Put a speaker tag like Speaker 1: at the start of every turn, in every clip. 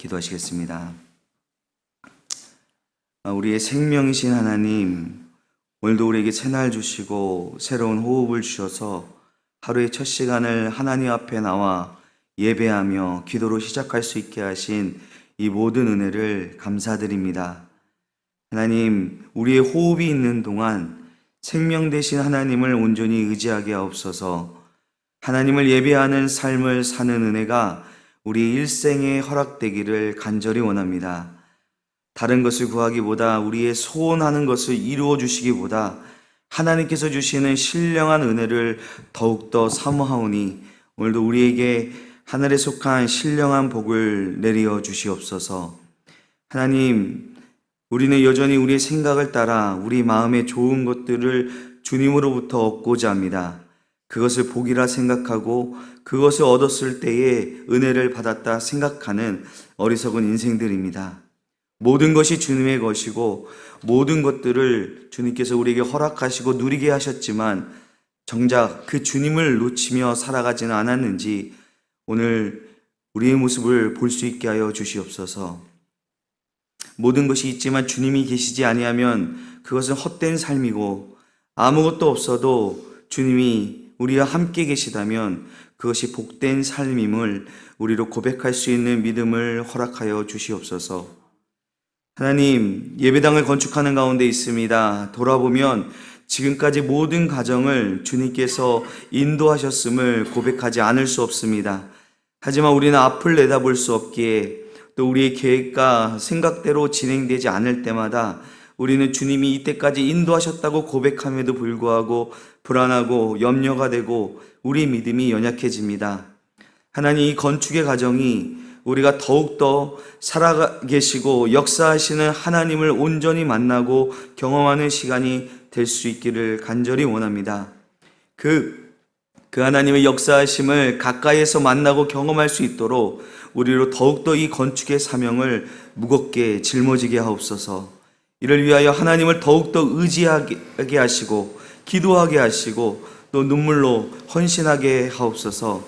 Speaker 1: 기도하시겠습니다. 아, 우리의 생명이신 하나님, 오늘도 우리에게 새날 주시고 새로운 호흡을 주셔서 하루의 첫 시간을 하나님 앞에 나와 예배하며 기도로 시작할 수 있게 하신 이 모든 은혜를 감사드립니다. 하나님, 우리의 호흡이 있는 동안 생명 되신 하나님을 온전히 의지하게 하옵소서. 하나님을 예배하는 삶을 사는 은혜가 우리 일생에 허락되기를 간절히 원합니다. 다른 것을 구하기보다 우리의 소원하는 것을 이루어 주시기보다 하나님께서 주시는 신령한 은혜를 더욱더 사모하오니 오늘도 우리에게 하늘에 속한 신령한 복을 내리어 주시옵소서. 하나님, 우리는 여전히 우리의 생각을 따라 우리 마음에 좋은 것들을 주님으로부터 얻고자 합니다. 그것을 복이라 생각하고 그것을 얻었을 때에 은혜를 받았다 생각하는 어리석은 인생들입니다. 모든 것이 주님의 것이고 모든 것들을 주님께서 우리에게 허락하시고 누리게 하셨지만 정작 그 주님을 놓치며 살아가지는 않았는지 오늘 우리의 모습을 볼 수 있게 하여 주시옵소서. 모든 것이 있지만 주님이 계시지 아니하면 그것은 헛된 삶이고 아무것도 없어도 주님이 우리와 함께 계시다면 그것이 복된 삶임을 우리로 고백할 수 있는 믿음을 허락하여 주시옵소서. 하나님, 예배당을 건축하는 가운데 있습니다. 돌아보면 지금까지 모든 가정을 주님께서 인도하셨음을 고백하지 않을 수 없습니다. 하지만 우리는 앞을 내다볼 수 없기에 또 우리의 계획과 생각대로 진행되지 않을 때마다 우리는 주님이 이때까지 인도하셨다고 고백함에도 불구하고 불안하고 염려가 되고 우리 믿음이 연약해집니다. 하나님 이 건축의 과정이 우리가 더욱더 살아 계시고 역사하시는 하나님을 온전히 만나고 경험하는 시간이 될 수 있기를 간절히 원합니다. 그, 그 하나님의 역사하심을 가까이에서 만나고 경험할 수 있도록 우리로 더욱더 이 건축의 사명을 무겁게 짊어지게 하옵소서. 이를 위하여 하나님을 더욱더 의지하게 하시고 기도하게 하시고 또 눈물로 헌신하게 하옵소서.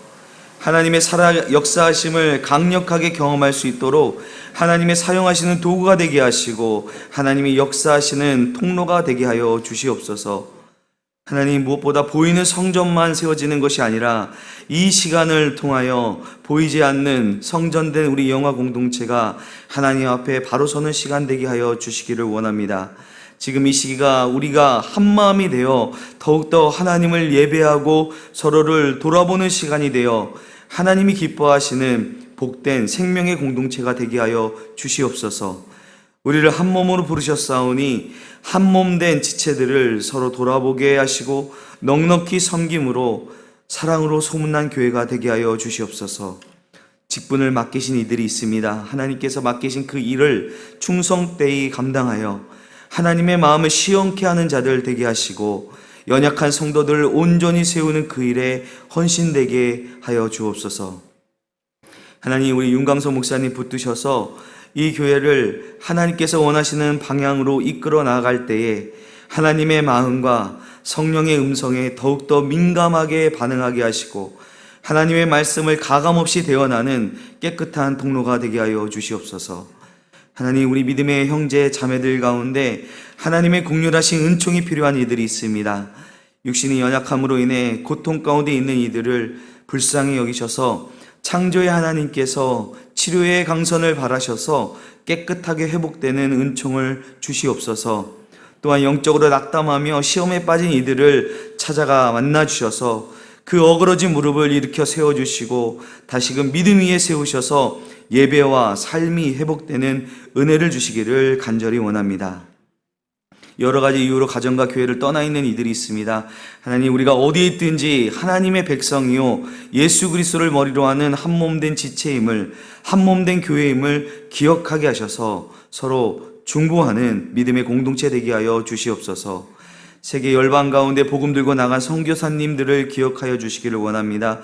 Speaker 1: 하나님의 살아 역사하심을 강력하게 경험할 수 있도록 하나님의 사용하시는 도구가 되게 하시고 하나님이 역사하시는 통로가 되게 하여 주시옵소서. 하나님 무엇보다 보이는 성전만 세워지는 것이 아니라 이 시간을 통하여 보이지 않는 성전된 우리 영화 공동체가 하나님 앞에 바로 서는 시간 되게 하여 주시기를 원합니다. 지금 이 시기가 우리가 한 마음이 되어 더욱더 하나님을 예배하고 서로를 돌아보는 시간이 되어 하나님이 기뻐하시는 복된 생명의 공동체가 되게 하여 주시옵소서. 우리를 한 몸으로 부르셨사오니 한 몸 된 지체들을 서로 돌아보게 하시고 넉넉히 섬김으로 사랑으로 소문난 교회가 되게 하여 주시옵소서. 직분을 맡기신 이들이 있습니다. 하나님께서 맡기신 그 일을 충성되이 감당하여 하나님의 마음을 시원케 하는 자들 되게 하시고 연약한 성도들을 온전히 세우는 그 일에 헌신되게 하여 주옵소서. 하나님 우리 윤강서 목사님 붙드셔서 이 교회를 하나님께서 원하시는 방향으로 이끌어 나갈 때에 하나님의 마음과 성령의 음성에 더욱더 민감하게 반응하게 하시고 하나님의 말씀을 가감없이 대언하는 깨끗한 통로가 되게 하여 주시옵소서. 하나님 우리 믿음의 형제 자매들 가운데 하나님의 공률하신 은총이 필요한 이들이 있습니다. 육신이 연약함으로 인해 고통 가운데 있는 이들을 불쌍히 여기셔서 창조의 하나님께서 치료의 강선을 바라셔서 깨끗하게 회복되는 은총을 주시옵소서. 또한 영적으로 낙담하며 시험에 빠진 이들을 찾아가 만나 주셔서 그 어그러진 무릎을 일으켜 세워 주시고 다시금 믿음 위에 세우셔서 예배와 삶이 회복되는 은혜를 주시기를 간절히 원합니다. 여러 가지 이유로 가정과 교회를 떠나 있는 이들이 있습니다. 하나님 우리가 어디에 있든지 하나님의 백성이요 예수 그리스도를 머리로 하는 한 몸된 지체임을 한 몸된 교회임을 기억하게 하셔서 서로 중보하는 믿음의 공동체 되게 하여 주시옵소서. 세계 열방 가운데 복음 들고 나간 선교사님들을 기억하여 주시기를 원합니다.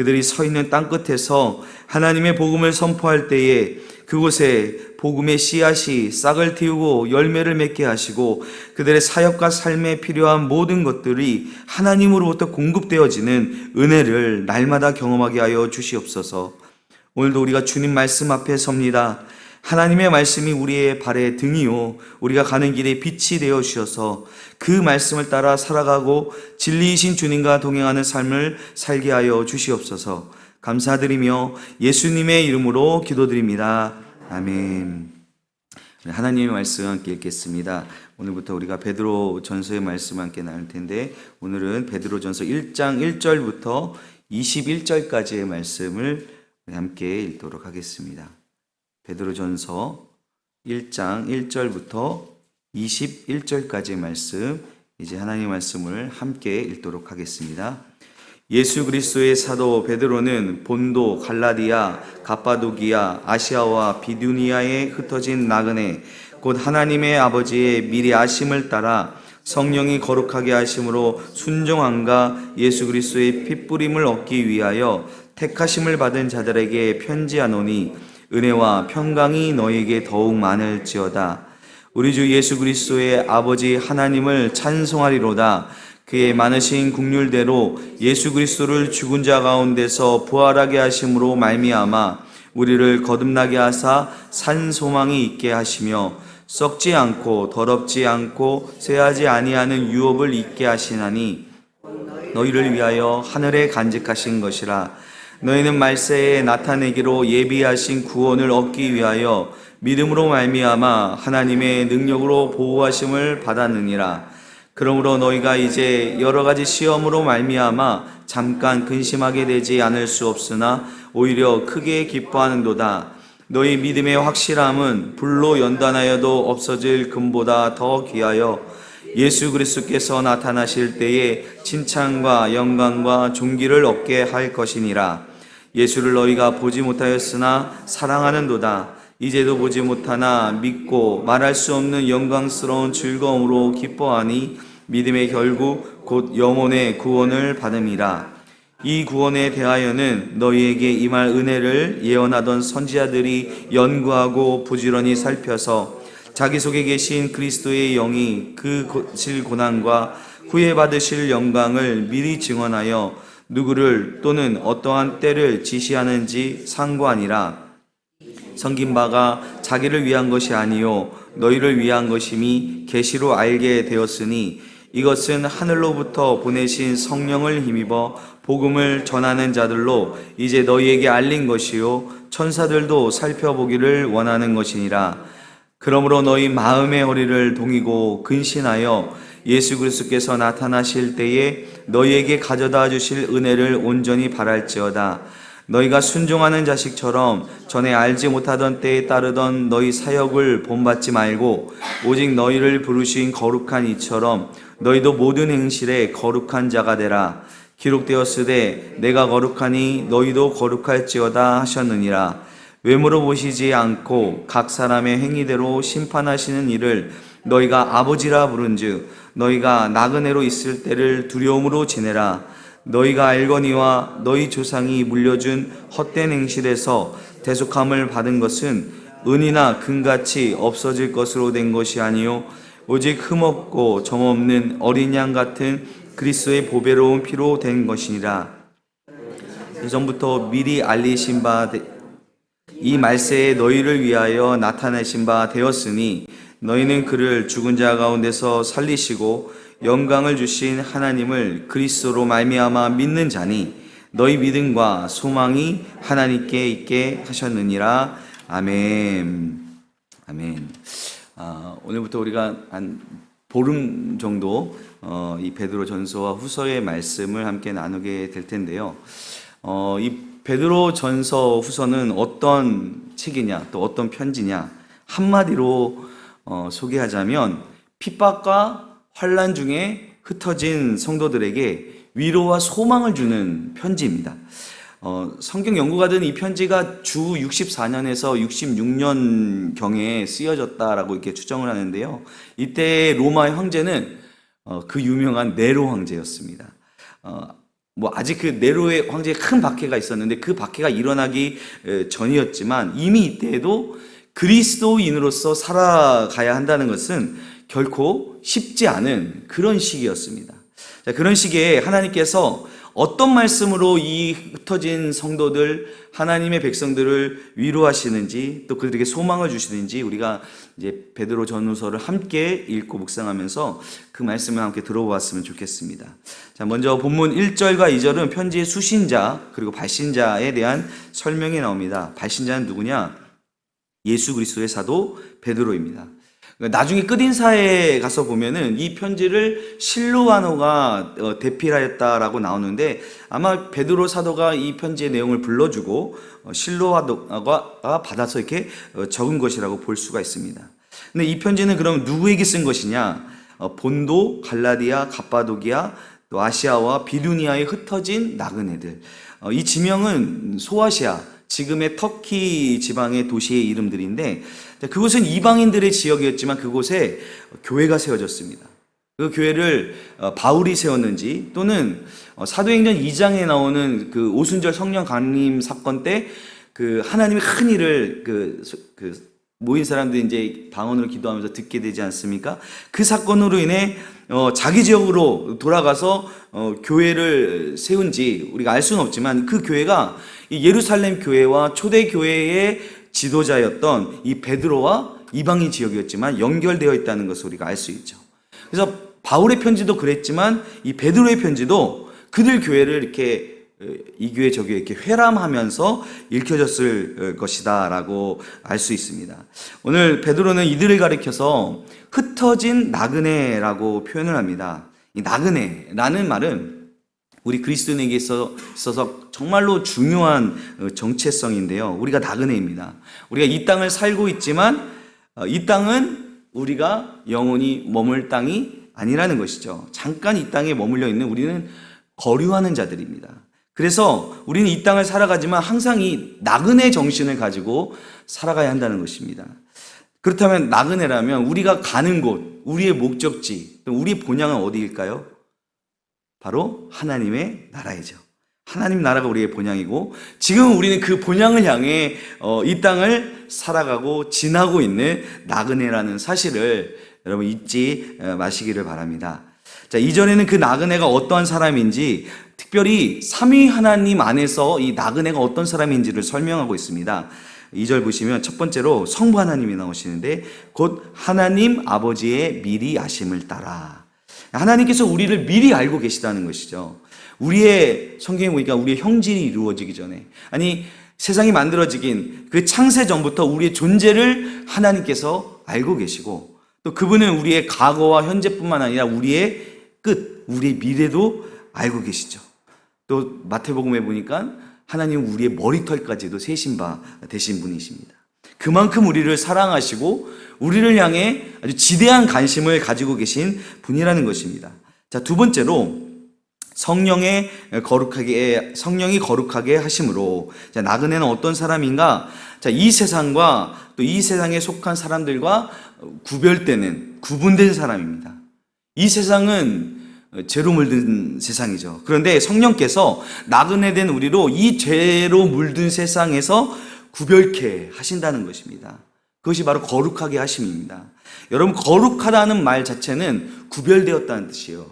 Speaker 1: 그들이 서 있는 땅 끝에서 하나님의 복음을 선포할 때에 그곳에 복음의 씨앗이 싹을 틔우고 열매를 맺게 하시고 그들의 사역과 삶에 필요한 모든 것들이 하나님으로부터 공급되어지는 은혜를 날마다 경험하게 하여 주시옵소서. 오늘도 우리가 주님 말씀 앞에 섭니다. 하나님의 말씀이 우리의 발의 등이요. 우리가 가는 길에 빛이 되어 주셔서 그 말씀을 따라 살아가고 진리이신 주님과 동행하는 삶을 살게 하여 주시옵소서. 감사드리며 예수님의 이름으로 기도드립니다. 아멘. 하나님의 말씀 함께 읽겠습니다. 오늘부터 우리가 베드로 전서의 말씀 함께 나눌 텐데 오늘은 베드로 전서 1장 1절부터 21절까지의 말씀을 함께 읽도록 하겠습니다. 베드로 전서 1장 1절부터 21절까지의 말씀 이제 하나님의 말씀을 함께 읽도록 하겠습니다. 예수 그리스도의 사도 베드로는 본도, 갈라디아, 갑바도기아, 아시아와 비두니아에 흩어진 나그네 곧 하나님의 아버지의 미리 아심을 따라 성령이 거룩하게 하심으로 순종함과 예수 그리스도의 핏부림을 얻기 위하여 택하심을 받은 자들에게 편지하노니 은혜와 평강이 너에게 더욱 많을지어다. 우리 주 예수 그리스도의 아버지 하나님을 찬송하리로다. 그의 많으신 국률대로 예수 그리스도를 죽은 자 가운데서 부활하게 하심으로 말미암아 우리를 거듭나게 하사 산 소망이 있게 하시며 썩지 않고 더럽지 않고 쇠하지 아니하는 유업을 있게 하시나니 너희를 위하여 하늘에 간직하신 것이라 너희는 말세에 나타내기로 예비하신 구원을 얻기 위하여 믿음으로 말미암아 하나님의 능력으로 보호하심을 받았느니라 그러므로 너희가 이제 여러 가지 시험으로 말미암아 잠깐 근심하게 되지 않을 수 없으나 오히려 크게 기뻐하는도다. 너희 믿음의 확실함은 불로 연단하여도 없어질 금보다 더 귀하여 예수 그리스도께서 나타나실 때에 칭찬과 영광과 존귀를 얻게 할 것이니라. 예수를 너희가 보지 못하였으나 사랑하는도다. 이제도 보지 못하나 믿고 말할 수 없는 영광스러운 즐거움으로 기뻐하니 믿음의 결국 곧 영혼의 구원을 받음이라. 이 구원에 대하여는 너희에게 임할 은혜를 예언하던 선지자들이 연구하고 부지런히 살펴서 자기 속에 계신 그리스도의 영이 그 질 고난과 후에 받으실 영광을 미리 증언하여 누구를 또는 어떠한 때를 지시하는지 상고하니라. 섬긴 바가 자기를 위한 것이 아니요 너희를 위한 것임이 계시로 알게 되었으니 이것은 하늘로부터 보내신 성령을 힘입어 복음을 전하는 자들로 이제 너희에게 알린 것이요 천사들도 살펴보기를 원하는 것이니라 그러므로 너희 마음의 허리를 동이고 근신하여 예수 그리스도께서 나타나실 때에 너희에게 가져다 주실 은혜를 온전히 바랄지어다 너희가 순종하는 자식처럼 전에 알지 못하던 때에 따르던 너희 사역을 본받지 말고 오직 너희를 부르신 거룩한 이처럼 너희도 모든 행실에 거룩한 자가 되라. 기록되었으되 내가 거룩하니 너희도 거룩할지어다 하셨느니라. 외모로 보시지 않고 각 사람의 행위대로 심판하시는 일을 너희가 아버지라 부른즉 너희가 나그네로 있을 때를 두려움으로 지내라. 너희가 알거니와 너희 조상이 물려준 헛된 행실에서 대속함을 받은 것은 은이나 금같이 없어질 것으로 된 것이 아니요 오직 흠없고 점없는 어린 양 같은 그리스도의 보배로운 피로 된 것이니라 이전부터 미리 알리신 바 이 말세에 너희를 위하여 나타내신 바 되었으니 너희는 그를 죽은 자 가운데서 살리시고 영광을 주신 하나님을 그리스도로 말미암아 믿는 자니 너희 믿음과 소망이 하나님께 있게 하셨느니라. 아멘. 아멘. 아, 오늘부터 우리가 한 보름 정도 어, 이 베드로 전서와 후서의 말씀을 함께 나누게 될 텐데요. 어, 이 베드로 전서 후서는 어떤 책이냐 또 어떤 편지냐 한마디로 어, 소개하자면 핍박과 환란 중에 흩어진 성도들에게 위로와 소망을 주는 편지입니다. 어, 성경 연구가 된이 편지가 주 64년에서 66년 경에 쓰여졌다라고 이렇게 추정을 하는데요. 이때 로마의 황제는 어, 그 유명한 네로 황제였습니다. 어, 뭐 아직 그 네로의 황제에 큰 박해가 있었는데 그 박해가 일어나기 전이었지만 이미 이때에도 그리스도인으로서 살아가야 한다는 것은 결코 쉽지 않은 그런 시기였습니다. 자, 그런 시기에 하나님께서 어떤 말씀으로 이 흩어진 성도들, 하나님의 백성들을 위로하시는지 또 그들에게 소망을 주시는지 우리가 이제 베드로 전후서를 함께 읽고 묵상하면서 그 말씀을 함께 들어보았으면 좋겠습니다. 자, 먼저 본문 1절과 2절은 편지의 수신자 그리고 발신자에 대한 설명이 나옵니다. 발신자는 누구냐? 예수 그리스도의 사도 베드로입니다. 나중에 끝인사에 가서 보면은 이 편지를 실로아노가 어, 대필하였다라고 나오는데 아마 베드로 사도가 이 편지의 내용을 불러주고 어, 실로아노가 받아서 이렇게 어, 적은 것이라고 볼 수가 있습니다. 근데 이 편지는 그럼 누구에게 쓴 것이냐? 어, 본도, 갈라디아, 갑바도기아, 또 아시아와 비두니아에 흩어진 나그네들. 어, 이 지명은 소아시아, 지금의 터키 지방의 도시의 이름들인데 그곳은 이방인들의 지역이었지만 그곳에 교회가 세워졌습니다. 그 교회를 어, 바울이 세웠는지 또는 어, 사도행전 2장에 나오는 그 오순절 성령 강림 사건 때 그 하나님의 큰 일을 그, 소- 그 모인 사람들이 이제 방언으로 기도하면서 듣게 되지 않습니까? 그 사건으로 인해 어, 자기 지역으로 돌아가서 어, 교회를 세운지 우리가 알 수는 없지만 그 교회가 이 예루살렘 교회와 초대 교회의 지도자였던 이 베드로와 이방인 지역이었지만 연결되어 있다는 것을 우리가 알 수 있죠. 그래서 바울의 편지도 그랬지만 이 베드로의 편지도 그들 교회를 이렇게 어, 이 교회 저 교회 이렇게 회람하면서 읽혀졌을 어, 것이다라고 알 수 있습니다. 오늘 베드로는 이들을 가리켜서 흩어진 나그네라고 표현을 합니다. 이 나그네라는 말은 우리 그리스도인에게 있어- 있어서 정말로 중요한 어, 정체성인데요. 우리가 나그네입니다. 우리가 이 땅을 살고 있지만 어, 이 땅은 우리가 영원히 머물 땅이 아니라는 것이죠. 잠깐 이 땅에 머물러 있는 우리는 거류하는 자들입니다. 그래서 우리는 이 땅을 살아가지만 항상 이 나그네 정신을 가지고 살아가야 한다는 것입니다. 그렇다면 나그네라면 우리가 가는 곳, 우리의 목적지, 또 우리의 본향은 어디일까요? 바로 하나님의 나라이죠. 하나님 나라가 우리의 본향이고 지금 우리는 그 본향을 향해 어, 이 땅을 살아가고 지나고 있는 나그네라는 사실을 여러분 잊지 어, 마시기를 바랍니다. 자, 이전에는 그 나그네가 어떠한 사람인지 특별히 삼위 하나님 안에서 이 나그네가 어떤 사람인지를 설명하고 있습니다. 2절 보시면 첫 번째로 성부 하나님이 나오시는데 곧 하나님 아버지의 미리 아심을 따라 하나님께서 우리를 미리 알고 계시다는 것이죠. 우리의 성경에 보니까 우리의 형질이 이루어지기 전에 아니 세상이 만들어지긴 그 창세 전부터 우리의 존재를 하나님께서 알고 계시고 또 그분은 우리의 과거와 현재뿐만 아니라 우리의 끝, 우리의 미래도 알고 계시죠. 또 마태복음에 보니까 하나님 우리의 머리털까지도 세신 바 되신 분이십니다. 그만큼 우리를 사랑하시고 우리를 향해 아주 지대한 관심을 가지고 계신 분이라는 것입니다. 자, 두 번째로 성령의 거룩하게 성령이 거룩하게 하심으로 자, 나그네는 어떤 사람인가? 자, 이 세상과 또 이 세상에 속한 사람들과 구별되는 구분된 사람입니다. 이 세상은 죄로 물든 세상이죠. 그런데 성령께서 나그네 된 우리로 이 죄로 물든 세상에서 구별케 하신다는 것입니다. 그것이 바로 거룩하게 하심입니다. 여러분, 거룩하다는 말 자체는 구별되었다는 뜻이에요.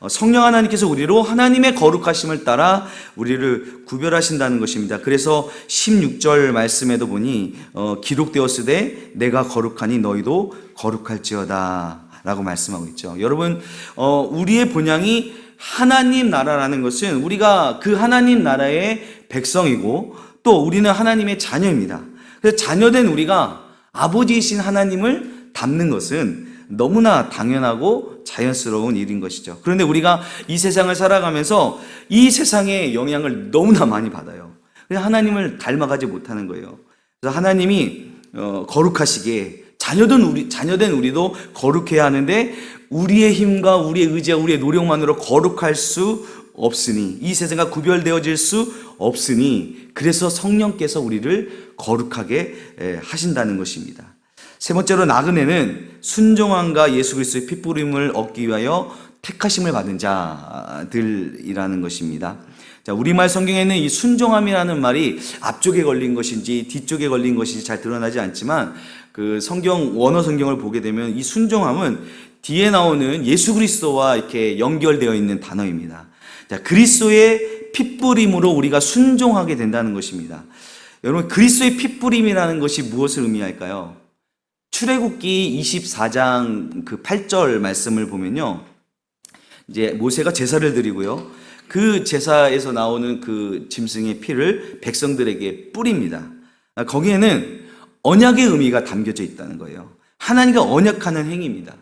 Speaker 1: 어, 성령 하나님께서 우리로 하나님의 거룩하심을 따라 우리를 구별하신다는 것입니다. 그래서 16절 말씀에도 보니 어, 기록되었으되 내가 거룩하니 너희도 거룩할지어다 라고 말씀하고 있죠. 여러분 어, 우리의 본향이 하나님 나라라는 것은 우리가 그 하나님 나라의 백성이고 또 우리는 하나님의 자녀입니다. 그래서 자녀된 우리가 아버지이신 하나님을 닮는 것은 너무나 당연하고 자연스러운 일인 것이죠. 그런데 우리가 이 세상을 살아가면서 이 세상의 영향을 너무나 많이 받아요. 그래서 하나님을 닮아가지 못하는 거예요. 그래서 하나님이 어, 거룩하시기에 자녀된 우리 자녀된 우리도 거룩해야 하는데 우리의 힘과 우리의 의지와 우리의 노력만으로 거룩할 수 없으니 이 세상과 구별되어질 수 없으니 그래서 성령께서 우리를 거룩하게 에, 하신다는 것입니다. 세 번째로 나그네는 순종함과 예수 그리스도의 핏부림을 얻기 위하여 택하심을 받은 자들이라는 것입니다. 자, 우리말 성경에는 이 순종함이라는 말이 앞쪽에 걸린 것인지 뒤쪽에 걸린 것인지 잘 드러나지 않지만 그 성경 원어 성경을 보게 되면 이 순종함은 뒤에 나오는 예수 그리스도와 이렇게 연결되어 있는 단어입니다. 자, 자, 그리스도의 핏부림으로 우리가 순종하게 된다는 것입니다. 여러분, 그리스도의 핏부림이라는 것이 무엇을 의미할까요? 출애굽기 24장 그 8절 말씀을 보면요. 이제 모세가 제사를 드리고요. 그 제사에서 나오는 그 짐승의 피를 백성들에게 뿌립니다. 아, 거기에는 언약의 의미가 담겨져 있다는 거예요. 하나님과 언약하는 행위입니다.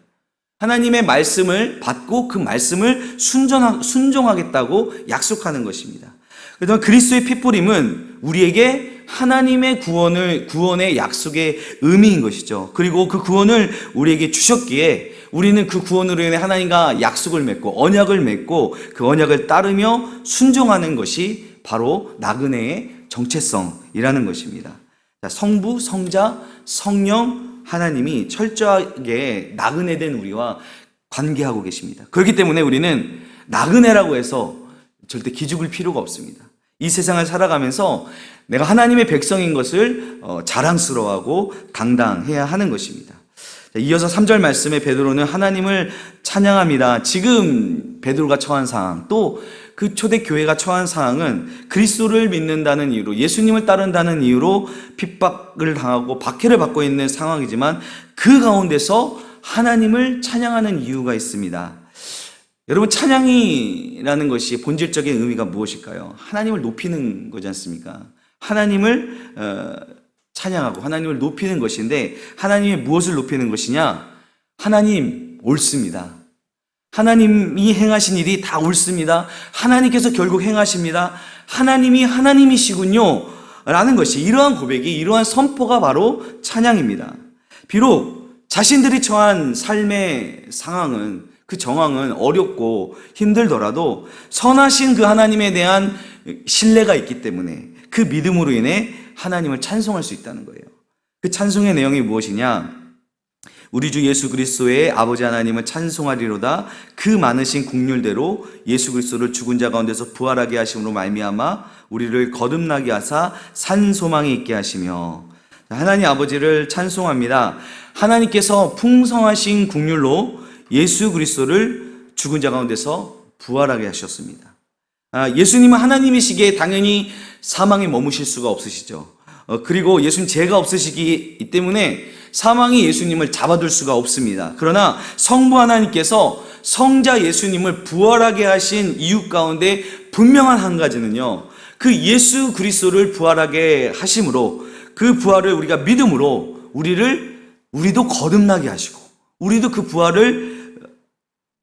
Speaker 1: 하나님의 말씀을 받고 그 말씀을 순종하, 순종하겠다고 약속하는 것입니다. 그래서 그리스도의 핏부림은 우리에게 하나님의 구원을 구원의 약속의 의미인 것이죠. 그리고 그 구원을 우리에게 주셨기에 우리는 그 구원으로 인해 하나님과 약속을 맺고 언약을 맺고 그 언약을 따르며 순종하는 것이 바로 나그네의 정체성이라는 것입니다. 자, 성부, 성자, 성령 하나님이 철저하게 나그네 된 우리와 관계하고 계십니다. 그렇기 때문에 우리는 나그네라고 해서 절대 기죽을 필요가 없습니다. 이 세상을 살아가면서 내가 하나님의 백성인 것을 어, 자랑스러워하고 당당해야 하는 것입니다. 자, 이어서 3절 말씀에 베드로는 하나님을 찬양합니다. 지금 베드로가 처한 상황, 또 그 초대 교회가 처한 상황은 그리스도를 믿는다는 이유로 예수님을 따른다는 이유로 핍박을 당하고 박해를 받고 있는 상황이지만 그 가운데서 하나님을 찬양하는 이유가 있습니다. 여러분 찬양이라는 것이 본질적인 의미가 무엇일까요? 하나님을 높이는 거지 않습니까? 하나님을 어, 찬양하고 하나님을 높이는 것인데 하나님의 무엇을 높이는 것이냐? 하나님 옳습니다. 하나님이 행하신 일이 다 옳습니다. 하나님께서 결국 행하십니다. 하나님이 하나님이시군요. 라는 것이 이러한 고백이 이러한 선포가 바로 찬양입니다. 비록 자신들이 처한 삶의 상황은 그 정황은 어렵고 힘들더라도 선하신 그 하나님에 대한 신뢰가 있기 때문에 그 믿음으로 인해 하나님을 찬송할 수 있다는 거예요. 그 찬송의 내용이 무엇이냐? 우리 주 예수 그리스도의 아버지 하나님을 찬송하리로다 그 많으신 국률대로 예수 그리스도를 죽은 자 가운데서 부활하게 하심으로 말미암아 우리를 거듭나게 하사 산 소망이 있게 하시며 하나님 아버지를 찬송합니다. 하나님께서 풍성하신 국률로 예수 그리스도를 죽은 자 가운데서 부활하게 하셨습니다. 아, 예수님은 하나님이시기에 당연히 사망에 머무실 수가 없으시죠. 어, 그리고 예수님 죄가 없으시기 때문에 사망이 예수님을 잡아둘 수가 없습니다. 그러나 성부 하나님께서 성자 예수님을 부활하게 하신 이유 가운데 분명한 한 가지는요. 그 예수 그리스도를 부활하게 하심으로 그 부활을 우리가 믿음으로 우리를 우리도 거듭나게 하시고 우리도 그 부활을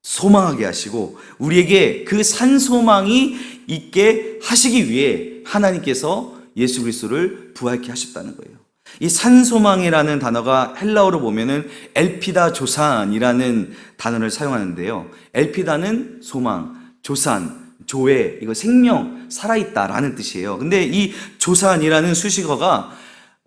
Speaker 1: 소망하게 하시고 우리에게 그 산소망이 있게 하시기 위해 하나님께서 예수 그리스도를 부활케 하셨다는 거예요. 이 산소망이라는 단어가 헬라어로 보면은 엘피다 조산이라는 단어를 사용하는데요. 엘피다는 소망, 조산, 조회, 이거 생명, 살아있다라는 뜻이에요. 근데 이 조산이라는 수식어가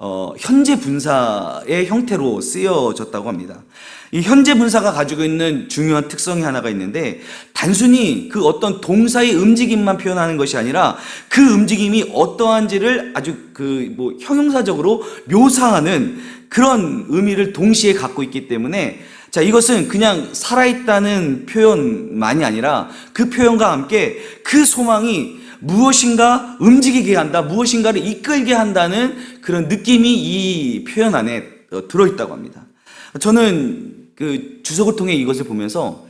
Speaker 1: 어, 현재 분사의 형태로 쓰여졌다고 합니다. 이 현재 분사가 가지고 있는 중요한 특성이 하나가 있는데 단순히 그 어떤 동사의 움직임만 표현하는 것이 아니라 그 움직임이 어떠한지를 아주 그 뭐 형용사적으로 묘사하는 그런 의미를 동시에 갖고 있기 때문에 자, 이것은 그냥 살아있다는 표현만이 아니라 그 표현과 함께 그 소망이 무엇인가 움직이게 한다, 무엇인가를 이끌게 한다는 그런 느낌이 이 표현 안에 어, 들어있다고 합니다. 저는 그 주석을 통해 이것을 보면서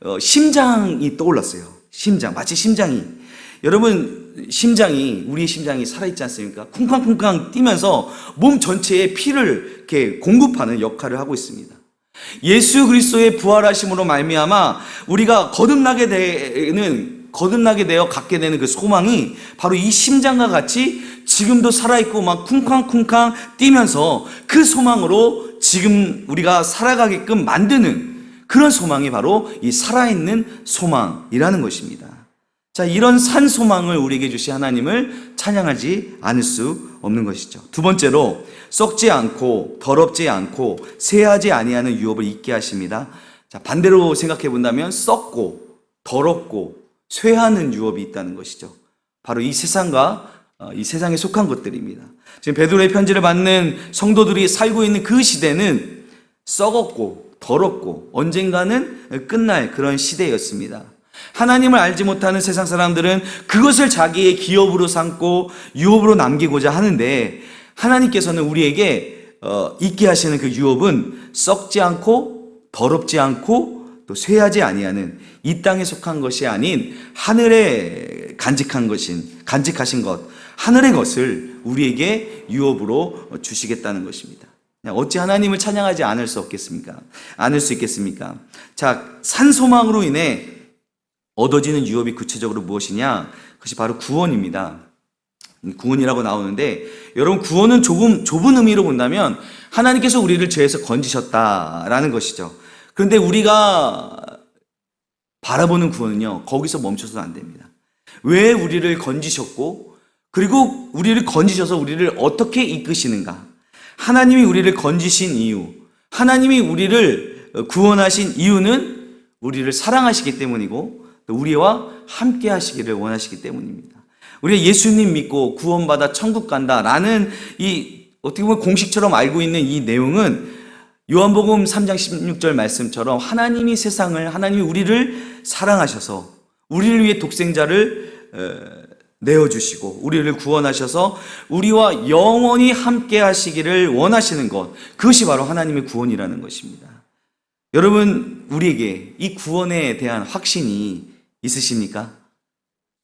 Speaker 1: 어, 심장이 떠올랐어요. 심장. 마치 심장이. 여러분, 심장이, 우리의 심장이 살아있지 않습니까? 쿵쾅쿵쾅 뛰면서 몸 전체에 피를 이렇게 공급하는 역할을 하고 있습니다. 예수 그리스도의 부활하심으로 말미암아 우리가 거듭나게 되는 거듭나게 되어 갖게 되는 그 소망이 바로 이 심장과 같이 지금도 살아있고 막 쿵쾅쿵쾅 뛰면서 그 소망으로 지금 우리가 살아가게끔 만드는 그런 소망이 바로 이 살아있는 소망이라는 것입니다. 자, 이런 산 소망을 우리에게 주신 하나님을 찬양하지 않을 수 없는 것이죠. 두 번째로 썩지 않고 더럽지 않고 쇠하지 아니하는 유업을 잊게 하십니다. 자, 반대로 생각해 본다면 썩고 더럽고 쇠하는 유업이 있다는 것이죠. 바로 이 세상과 어, 이 세상에 속한 것들입니다. 지금 베드로의 편지를 받는 성도들이 살고 있는 그 시대는 썩었고 더럽고 언젠가는 끝날 그런 시대였습니다. 하나님을 알지 못하는 세상 사람들은 그것을 자기의 기업으로 삼고 유업으로 남기고자 하는데 하나님께서는 우리에게 어, 있게 하시는 그 유업은 썩지 않고 더럽지 않고 또 쇠하지 아니하는 이 땅에 속한 것이 아닌 하늘에 간직한 것인 간직하신 것 하늘의 것을 우리에게 유업으로 주시겠다는 것입니다. 어찌 하나님을 찬양하지 않을 수 없겠습니까? 않을 수 있겠습니까? 자, 산소망으로 인해 얻어지는 유업이 구체적으로 무엇이냐? 그것이 바로 구원입니다. 구원이라고 나오는데 여러분 구원은 조금 좁은 의미로 본다면 하나님께서 우리를 죄에서 건지셨다라는 것이죠. 그런데 우리가 바라보는 구원은요 거기서 멈춰서는 안 됩니다. 왜 우리를 건지셨고 그리고 우리를 건지셔서 우리를 어떻게 이끄시는가? 하나님이 우리를 건지신 이유, 하나님이 우리를 구원하신 이유는 우리를 사랑하시기 때문이고 또 우리와 함께 하시기를 원하시기 때문입니다. 우리가 예수님 믿고 구원받아 천국 간다라는 이 어떻게 보면 공식처럼 알고 있는 이 내용은 요한복음 3장 16절 말씀처럼 하나님이 세상을 하나님이 우리를 사랑하셔서 우리를 위해 독생자를 어, 내어 주시고 우리를 구원하셔서 우리와 영원히 함께 하시기를 원하시는 것 그것이 바로 하나님의 구원이라는 것입니다. 여러분 우리에게 이 구원에 대한 확신이 있으십니까?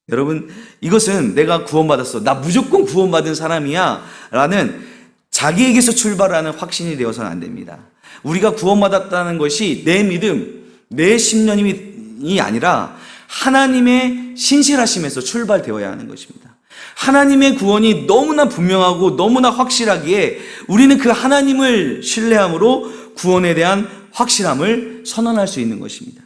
Speaker 1: 여러분, 이것은 내가 구원받았어. 나 무조건 구원받은 사람이야. 라는 자기에게서 출발하는 확신이 되어서는 안 됩니다. 우리가 구원받았다는 것이 내 믿음, 내 신념이 아니라 하나님의 신실하심에서 출발되어야 하는 것입니다. 하나님의 구원이 너무나 분명하고 너무나 확실하기에 우리는 그 하나님을 신뢰함으로 구원에 대한 확실함을 선언할 수 있는 것입니다.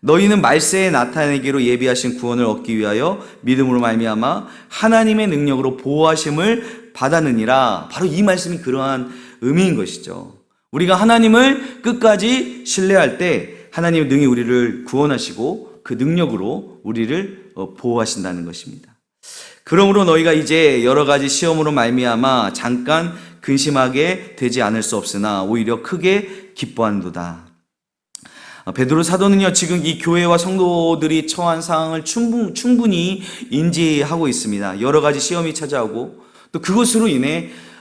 Speaker 1: 너희는 말세에 나타내기로 예비하신 구원을 얻기 위하여 믿음으로 말미암아 하나님의 능력으로 보호하심을 받았느니라. 바로 이 말씀이 그러한 의미인 것이죠. 우리가 하나님을 끝까지 신뢰할 때 하나님의 능히 우리를 구원하시고 그 능력으로 우리를 어, 보호하신다는 것입니다. 그러므로 너희가 이제 여러 가지 시험으로 말미암아 잠깐 근심하게 되지 않을 수 없으나 오히려 크게 기뻐한도다. 어, 베드로 사도는요, 지금 이 교회와 성도들이 처한 상황을 충분, 충분히 인지하고 있습니다. 여러 가지 시험이 찾아오고, 또 그것으로 인해 어,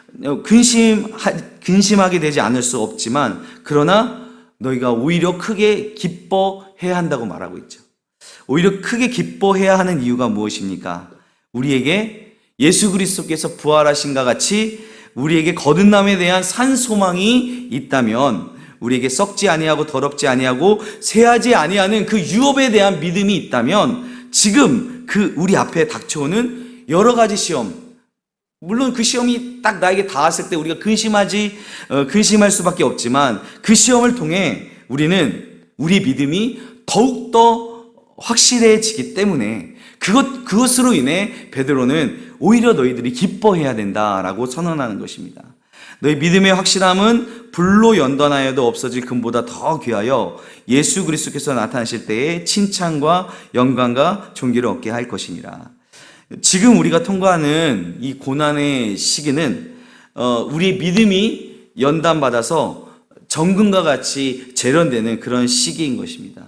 Speaker 1: 근심, 근심하게 되지 않을 수 없지만, 그러나 너희가 오히려 크게 기뻐해야 한다고 말하고 있죠. 오히려 크게 기뻐해야 하는 이유가 무엇입니까? 우리에게 예수 그리스도께서 부활하신가 같이 우리에게 거듭남에 대한 산 소망이 있다면 우리에게 썩지 아니하고 더럽지 아니하고 쇠하지 아니하는 그 유업에 대한 믿음이 있다면 지금 그 우리 앞에 닥쳐오는 여러 가지 시험 물론 그 시험이 딱 나에게 닿았을 때 우리가 근심하지 어, 근심할 수밖에 없지만 그 시험을 통해 우리는 우리 믿음이 더욱 더 확실해지기 때문에 그것 그것으로 인해 베드로는 오히려 너희들이 기뻐해야 된다라고 선언하는 것입니다. 너희 믿음의 확실함은 불로 연단하여도 없어질 금보다 더 귀하여 예수 그리스도께서 나타나실 때에 칭찬과 영광과 존귀를 얻게 할 것이니라. 지금 우리가 통과하는 이 고난의 시기는 어, 우리 믿음이 연단받아서 정금과 같이 재련되는 그런 시기인 것입니다.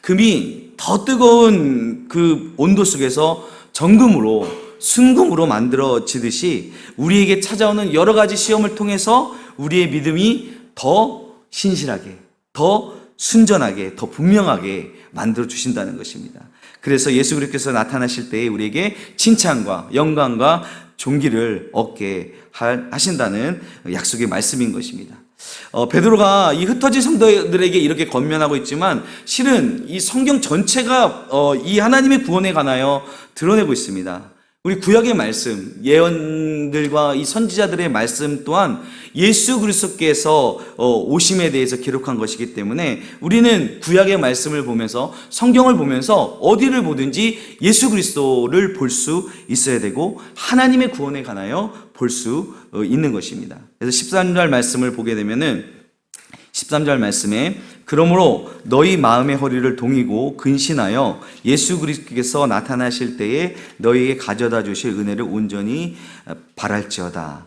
Speaker 1: 금이 더 뜨거운 그 온도 속에서 정금으로 순금으로 만들어지듯이 우리에게 찾아오는 여러 가지 시험을 통해서 우리의 믿음이 더 신실하게, 더 순전하게, 더 분명하게 만들어 주신다는 것입니다. 그래서 예수 그리스도께서 나타나실 때에 우리에게 칭찬과 영광과 존귀를 얻게 하신다는 약속의 말씀인 것입니다. 어, 베드로가 이 흩어진 성도들에게 이렇게 권면하고 있지만 실은 이 성경 전체가 어, 이 하나님의 구원에 관하여 드러내고 있습니다. 우리 구약의 말씀, 예언들과 이 선지자들의 말씀 또한 예수 그리스도께서 어, 오심에 대해서 기록한 것이기 때문에 우리는 구약의 말씀을 보면서 성경을 보면서 어디를 보든지 예수 그리스도를 볼 수 있어야 되고 하나님의 구원에 관하여 볼 수 있는 것입니다. 그래서 13절 말씀을 보게 되면은 13절 말씀에 그러므로 너희 마음의 허리를 동이고 근신하여 예수 그리스도께서 나타나실 때에 너희에게 가져다 주실 은혜를 온전히 바랄지어다.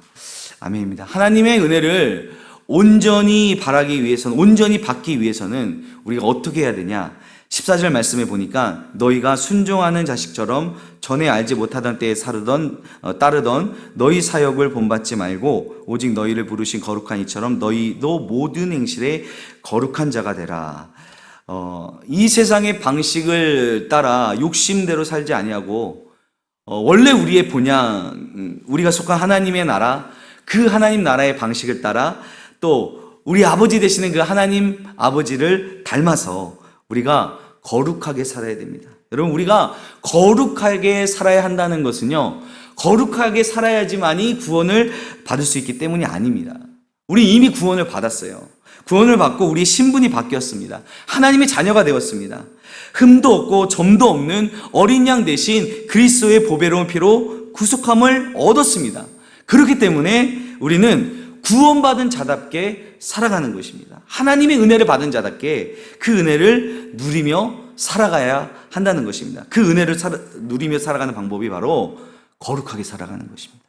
Speaker 1: 아멘입니다. 하나님의 은혜를 온전히 바라기 위해서는 온전히 받기 위해서는 우리가 어떻게 해야 되냐? 14절 말씀에 보니까 너희가 순종하는 자식처럼 전에 알지 못하던 때에 사르던 어, 따르던 너희 사역을 본받지 말고 오직 너희를 부르신 거룩한 이처럼 너희도 모든 행실에 거룩한 자가 되라. 어, 이 세상의 방식을 따라 욕심대로 살지 아니하고 어, 원래 우리의 본향, 음, 우리가 속한 하나님의 나라, 그 하나님 나라의 방식을 따라 또 우리 아버지 되시는 그 하나님 아버지를 닮아서 우리가 거룩하게 살아야 됩니다. 여러분, 우리가 거룩하게 살아야 한다는 것은요, 거룩하게 살아야지만이 구원을 받을 수 있기 때문이 아닙니다. 우리 이미 구원을 받았어요. 구원을 받고 우리 신분이 바뀌었습니다. 하나님의 자녀가 되었습니다. 흠도 없고 점도 없는 어린 양 대신 그리스도의 보배로운 피로 구속함을 얻었습니다. 그렇기 때문에 우리는 구원받은 자답게 살아가는 것입니다. 하나님의 은혜를 받은 자답게 그 은혜를 누리며 살아가야 한다는 것입니다. 그 은혜를 살아- 누리며 살아가는 방법이 바로 거룩하게 살아가는 것입니다.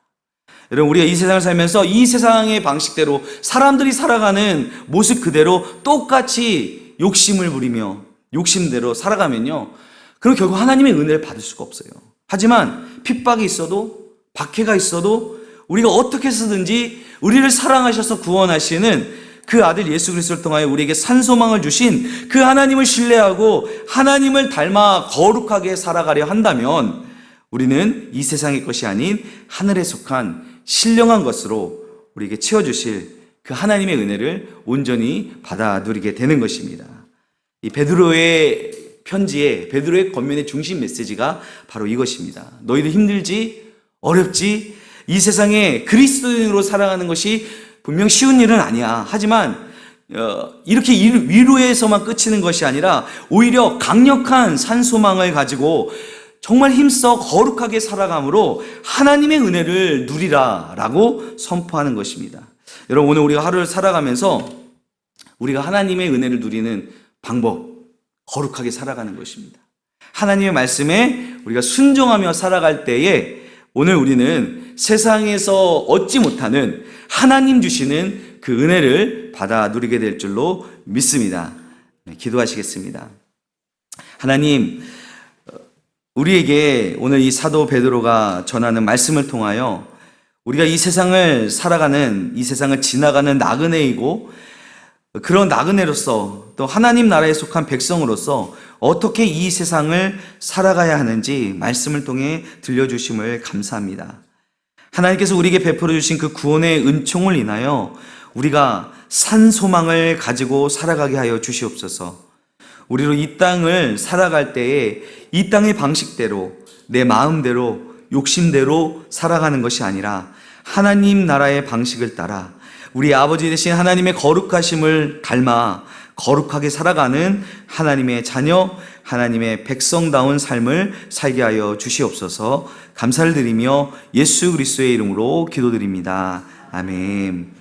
Speaker 1: 여러분, 우리가 이 세상을 살면서 이 세상의 방식대로 사람들이 살아가는 모습 그대로 똑같이 욕심을 부리며 욕심대로 살아가면요. 그럼 결국 하나님의 은혜를 받을 수가 없어요. 하지만 핍박이 있어도 박해가 있어도 우리가 어떻게 해서든지 우리를 사랑하셔서 구원하시는 그 아들 예수 그리스도를 통하여 우리에게 산소망을 주신 그 하나님을 신뢰하고 하나님을 닮아 거룩하게 살아가려 한다면 우리는 이 세상의 것이 아닌 하늘에 속한 신령한 것으로 우리에게 채워주실 그 하나님의 은혜를 온전히 받아 누리게 되는 것입니다. 이 베드로의 편지에 베드로의 겉면의 중심 메시지가 바로 이것입니다. 너희도 힘들지 어렵지 이 세상에 그리스도인으로 살아가는 것이 분명 쉬운 일은 아니야. 하지만 어, 이렇게 일- 위로에서만 끝이는 것이 아니라 오히려 강력한 산소망을 가지고 정말 힘써 거룩하게 살아감으로 하나님의 은혜를 누리라라고 선포하는 것입니다. 여러분 오늘 우리가 하루를 살아가면서 우리가 하나님의 은혜를 누리는 방법 거룩하게 살아가는 것입니다. 하나님의 말씀에 우리가 순종하며 살아갈 때에 오늘 우리는 세상에서 얻지 못하는 하나님 주시는 그 은혜를 받아 누리게 될 줄로 믿습니다. 네, 기도하시겠습니다. 하나님, 어, 우리에게 오늘 이 사도 베드로가 전하는 말씀을 통하여 우리가 이 세상을 살아가는 이 세상을 지나가는 나그네이고 그런 나그네로서 또 하나님 나라에 속한 백성으로서 어떻게 이 세상을 살아가야 하는지 말씀을 통해 들려주심을 감사합니다. 하나님께서 우리에게 베풀어 주신 그 구원의 은총을 인하여 우리가 산 소망을 가지고 살아가게 하여 주시옵소서. 우리로 이 땅을 살아갈 때에 이 땅의 방식대로 내 마음대로 욕심대로 살아가는 것이 아니라 하나님 나라의 방식을 따라 우리 아버지 되신 하나님의 거룩하심을 닮아 거룩하게 살아가는 하나님의 자녀, 하나님의 백성다운 삶을 살게 하여 주시옵소서 감사를 드리며 예수 그리스도의 이름으로 기도드립니다. 아멘.